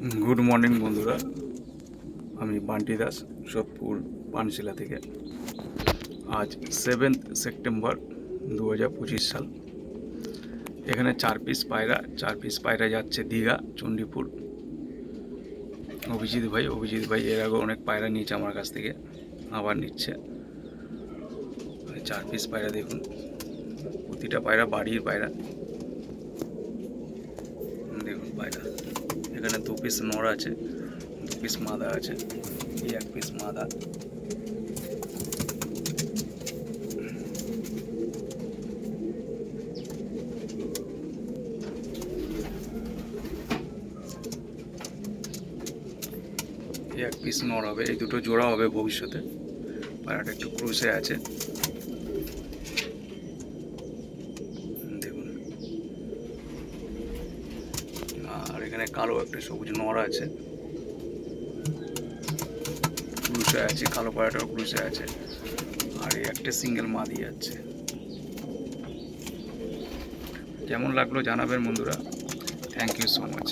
Good morning বন্ধুরা। আমি বান্টি দাস, সোদপুর, পানশিলা থেকে। আজ সেভেন্থ সেপ্টেম্বর দু হাজার পঁচিশ সাল। এখানে চার পিস পায়রা, চার পিস পায়রা যাচ্ছে দীঘা, চণ্ডীপুর। অভিজিৎ ভাই অভিজিৎ ভাই এর আগে অনেক পায়রা নিয়েছে আমার কাছ থেকে, আবার নিচ্ছে। চার পিস পায়রা দেখুন, প্রতিটা পায়রা বাড়ির পায়রা। দেখুন পায়রা। এখানে দু পিস নড় আছে, দু পিস মাদা আছে এক পিস মাদা। এক পিস নড় হবে, এই দুটো জোড়া হবে ভবিষ্যতে পায়রাটা একটু ক্রুশে আছে দেখুন আর এখানে কালো একটা সবুজ নড় আছে। ক্রুশে আছে, কালো পায়রাটাও ক্রুশে আছে। আর এই একটা সিঙ্গেল মা দিয়ে যাচ্ছে। কেমন লাগল জানাবেন বন্ধুরা। Thank you so much